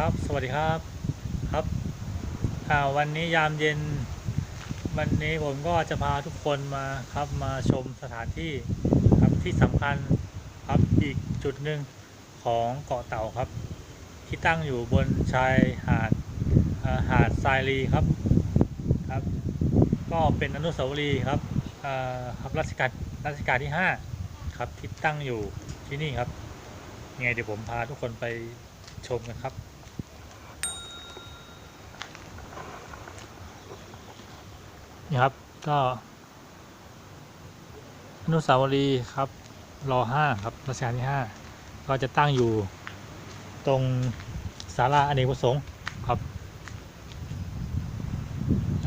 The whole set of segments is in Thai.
ครับ สวัสดีครับครับอ่าวันนี้ยามเย็น วันนี้ผมก็จะพาทุกคนมาครับมาชมสถานที่ครับที่สำคัญครับอีกจุดหนึ่งของเกาะเต่าครับ ที่ตั้งอยู่บนชายหาดาหาดทรายลีครับครับ ก็เป็นอนุสาวรีย์ครับครับรัชกาลรัชกาลที่ 5 ครับที่ตั้งอยู่ที่นี่ครับยังไงเดี๋ยวผมพาทุกคนไปชมกันครับ นี่ครับ ก็อนุสาวรีย์ครับรอห้าครับรัชกาลที่ห้าก็จะตั้งอยู่ตรงศาลาอเนกประสงค์ครับ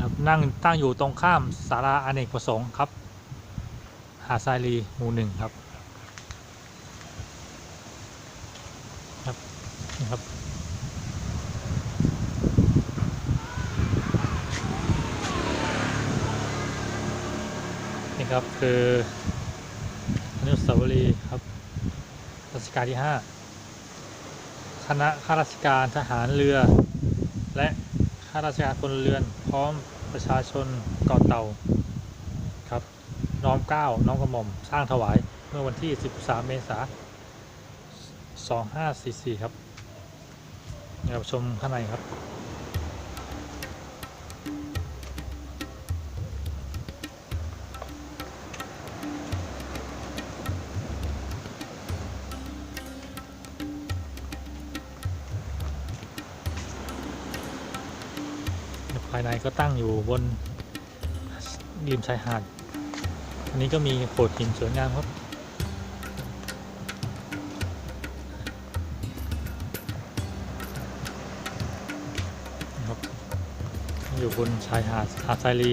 ครับนั่งตั้งอยู่ตรงข้ามศาลาอเนกประสงค์ครับ หาดทรายลีหมู่หนึ่งครับนี่ครับ นี่ ครับคืออนุสาวรีย์ครับรัชกาลที่ 5 คณะข้าราชการทหารเรือ และข้าราชการพลเรือน พร้อมประชาชนเกาะเต่าครับน้อมเก้าน้อมกระหม่อมสร้างถวายเมื่อวันที่ 13 เมษายน 2544 ครับเดี๋ยวชมข้างในครับ ภายในก็ตั้งอยู่บนริมชายหาด อันนี้ก็มีโขดหินสวยงามครับครับอยู่บนชายหาดหาดทรายลี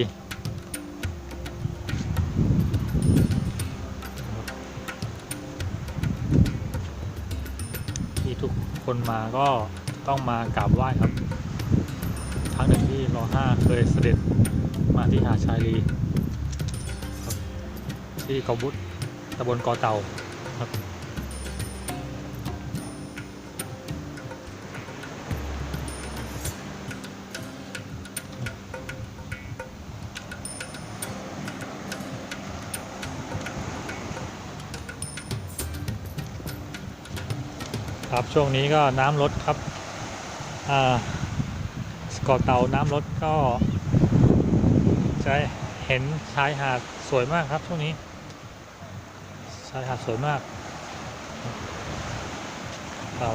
ที่ทุกคนมาก็ต้องมากราบไหว้ครับ ที่รอห้าเคยเสด็จมาที่หาดชายลีที่เกาบุตรตำบลกอเต่าครับครับช่วงนี้ก็น้ำลดครับ อ่า เกาะเต่าน้ำลดก็จะเห็นชายหาดสวยมากครับช่วงนี้ ชายหาดสวยมากเต่า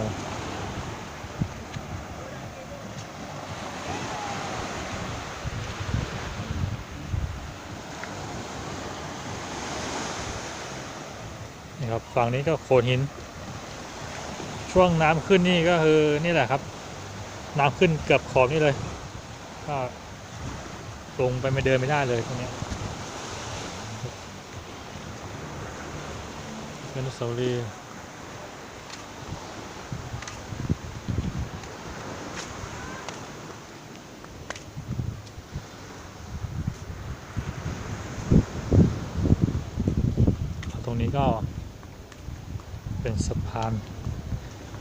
นี่ครับฝั่งนี้ก็โขดหิน ช่วงน้ำขึ้นนี่ก็คือนี่แหละครับ น้ำขึ้นเกือบขอบนี่เลยก็ลงไปไม่เดินไม่ได้เลยตรงนี้เป็นอนุสาวรีย์ตรงนี้ก็เป็นสะพาน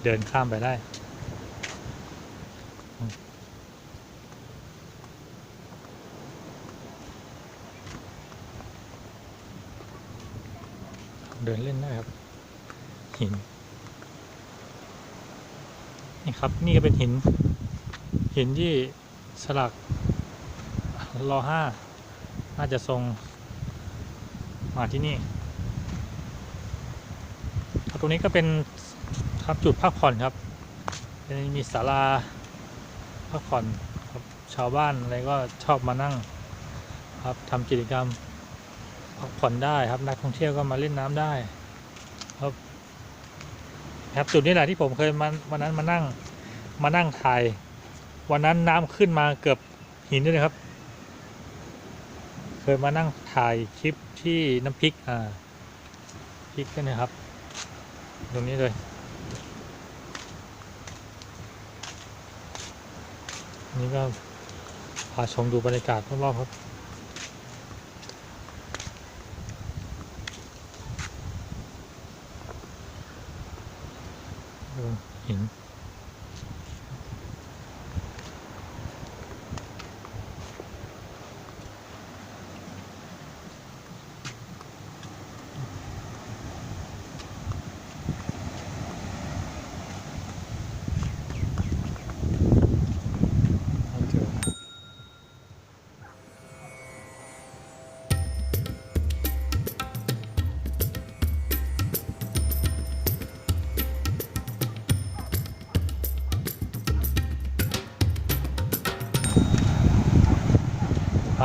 เดินข้ามไปได้ ดินเล่นได้ครับ หิน นี่ครับ นี่ก็เป็นหิน หินที่สลักรอห้าน่าจะทรง มาที่นี่ครับตรงนี้ก็เป็นครับจุดพักผ่อนครับมีศาลาพักผ่อนครับชาวบ้านอะไรก็ชอบมานั่ง ครับทำกิจกรรม พักผ่อนได้ครับ นักท่องเที่ยวก็มาเล่นน้ำได้ครับครับจุดนี้แหละที่ผมเคยมาวันนั้นมานั่งมานั่งถ่าย วันนั้นน้ำขึ้นมาเกือบหินด้วยนะครับ เคยมานั่งถ่ายคลิปที่น้ำพริกอ่าพริกกันนะครับ ตรงนี้เลยนี่ก็พาชมดูบรรยากาศรอบๆครับ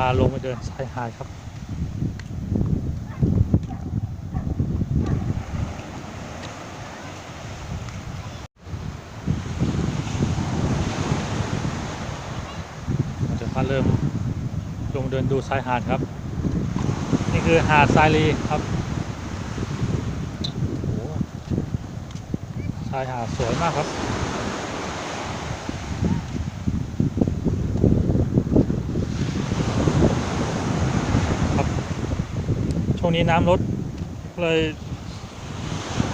าลงไปเดินชายหาดครับเราจะพาเริ่มลงเดินดูชายหาดครับ นี่คือหาดทรายลีครับชายหาดสวยมากครับ ช่วงนี้น้ำลดเลย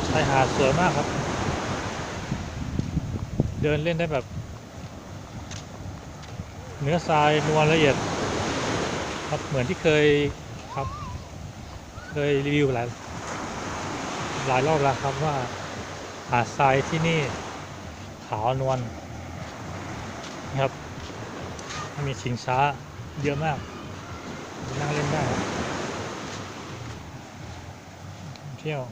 ชายหาดสวยมากครับ เดินเล่นได้แบบ เนื้อทรายนวลละเอียด ครับเหมือนที่เคยครับ เคยรีวิวหลายหลายรอบแล้วครับว่าหาดทรายที่นี่ขาวนวลนะครับมีชิงช้าเยอะมากนั่งเล่นได้ครับ เที่ยว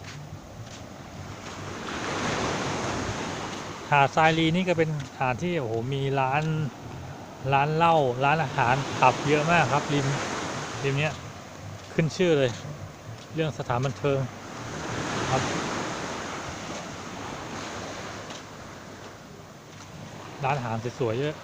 หาดทรายลีนี่ก็เป็นหาดที่โอ้โหมีร้านร้านเหล้าร้านอาหารขับเยอะมากครับริมริมเนี้ยขึ้นชื่อเลย เรื่องสถานบันเทิงครับร้านอาหารสวยๆเยอะ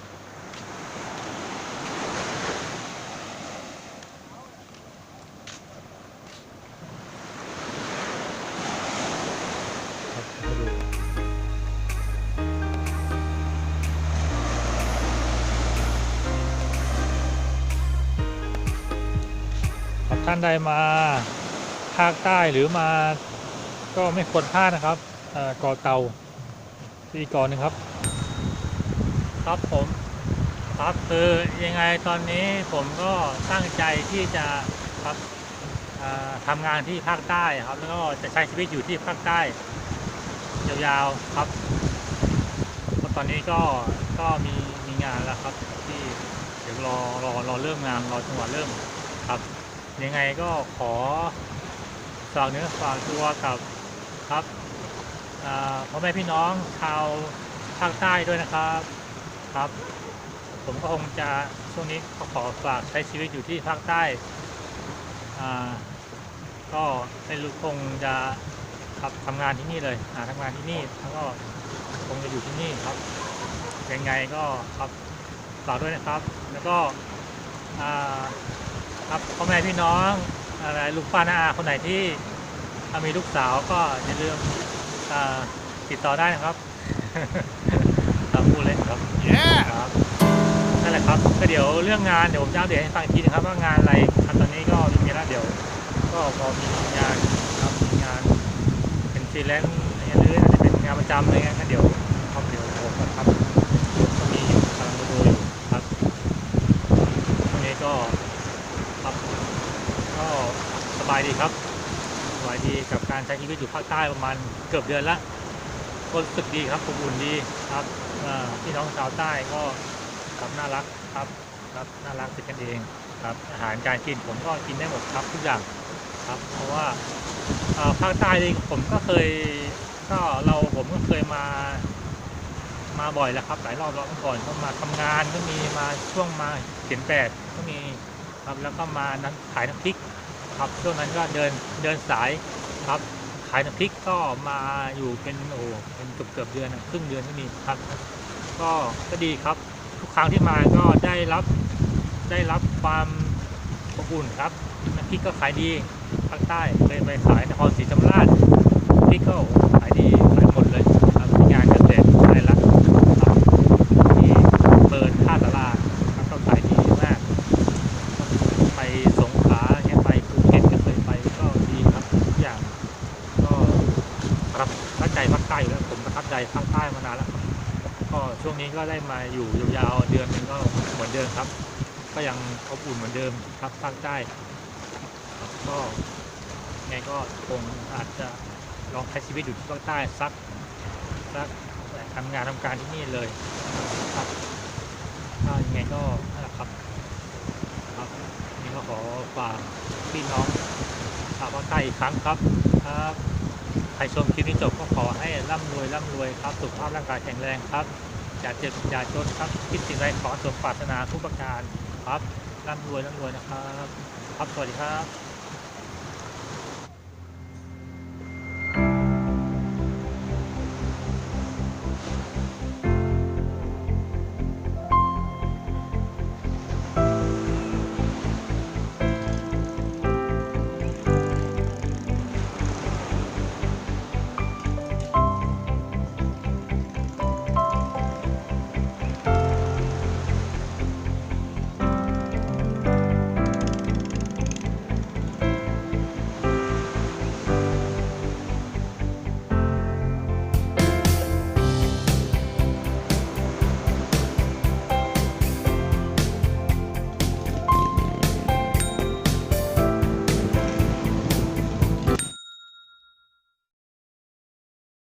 านใดมาภาคใต้หรือมาก็ไม่ควรพลาดนะครับเอ่อเกาะเตาอีกเกาะหนึงครับ ครับผมครับคือยังไงตอนนี้ผมก็ตั้งใจที่จะครับอ่าทำงานที่ภาคใต้ครับ แล้วก็จะใช้ชีวิตอยู่ที่ภาคใต้ยาวๆครับตอนนี้ก็ก็มีมีงานแล้วครับที่เดี๋ยวรอรอรอเริ่มงานรอจังหวะเริ่มครับ ยังไงก็ขอฝากเนื้อฝากตัวกับครับพ่อแม่พี่น้องชาวภาคใต้ด้วยนะครับครับ ผมก็คงจะช่วงนี้ก็ขอฝากใช้ชีวิตอยู่ที่ภาคใต้ก็ไม่รู้คงจะครับทำงานที่นี่เลยหาทำงานที่นี่แล้วก็คงจะอยู่ที่นี่ครับยังไงก็ครับฝากด้วยนะครับ แล้วก็อ่า ครับพ่อแม่พี่น้องอะไรลูกป้าน้าอาคนไหนที่ถ้ามีลูกสาวก็อย่าลืมอ่าติดต่อได้นะครับครับพูดเลยครับ Yeah! ครับนั่นแหละครับก็เดี๋ยวเรื่องงานเดี๋ยวผมจะอัปเดตให้ฟังอีกทีนะครับว่างานอะไรครับตอนนี้ก็ไม่มีแล้วเดี๋ยว ก็พอมีงานครับมีงานเป็นฟรีแลนซ์อะไรเงี้ยหรืออาจจะเป็นงานประจำอะไรเงี้ยก็เดี๋ยวครับเดี๋ยวผมก็ทำก็มีอยู่กำลังดูอยู่ครับช่วงนี้ก็ครับก็สบายดีครับสบายดีกับการใช้ชีวิตอยู่ภาคใต้ประมาณเกือบเดือนละก็รู้สึกดีครับอบอุ่นดีครับพี่น้องชาวใต้ก็ครับน่ารักครับครับน่ารักเป็นกันเองครับอาหารการกินผมก็กินได้หมดครับทุกอย่างครับ เพราะว่าภาคใต้นี่ผมก็เคยก็เราผมก็เคยมามาบ่อยแล้วครับ หลายรอบแล้วเมื่อก่อนก็มาทำงานก็มีมาช่วงมาเขียนแปดก็มีครับแล้วก็มานั้นขายน้ำพริก ครับช่วงนั้นก็เดินเดินสายครับขายน้ำพริกก็มาอยู่เป็นโอ้เป็นเกือบเกือบเดือนครึ่งเดือนก็มีครับ ก็ก็ดีครับ ทุกครั้งที่มาก็ได้รับได้รับความอบอุ่นครับน้ำพริกก็ขายดีภาคใต้เคยไปขายนครศรีธรรมราชพี่ก็โอ้โหขายดีขายหมดเลยครับที่งานเกษตรได้ละครับที่เปิดท่าตลาดครับก็ขายดีมาก ไปสงขลาเนี่ยไปภูเก็ตก็เคยไปก็ดีครับทุกอย่างก็ประทับใจภาคใต้อยู่แล้วผมประทับใจภาคใต้มานานแล้วครับก็ช่วงนี้ก็ได้มาอยู่ยาวๆ เดือนนึงก็เหมือนเดิมครับ ก็ยังอบอุ่นเหมือนเดิมครับภาคใต้ก็ไงก็คงอาจจะลองใช้ชีวิตอยู่ที่ภาคใต้สักสักทำงานทำการที่นี่เลยครับก็ยังไงก็นั่นแหละครับครับนี่ก็ขอฝากพี่น้องชาวภาคใต้อีกครั้งครับครับใครชมคลิปนี้จบก็ขอให้ร่ำรวยร่ำรวยครับสุขภาพร่างกายแข็งแรงครับ อย่าเจ็บอย่าจนครับคิดสิ่งใดขอสมปรารถนาทุกประการครับร่ำรวยร่ำรวยนะครับ ครับสวัสดีครับ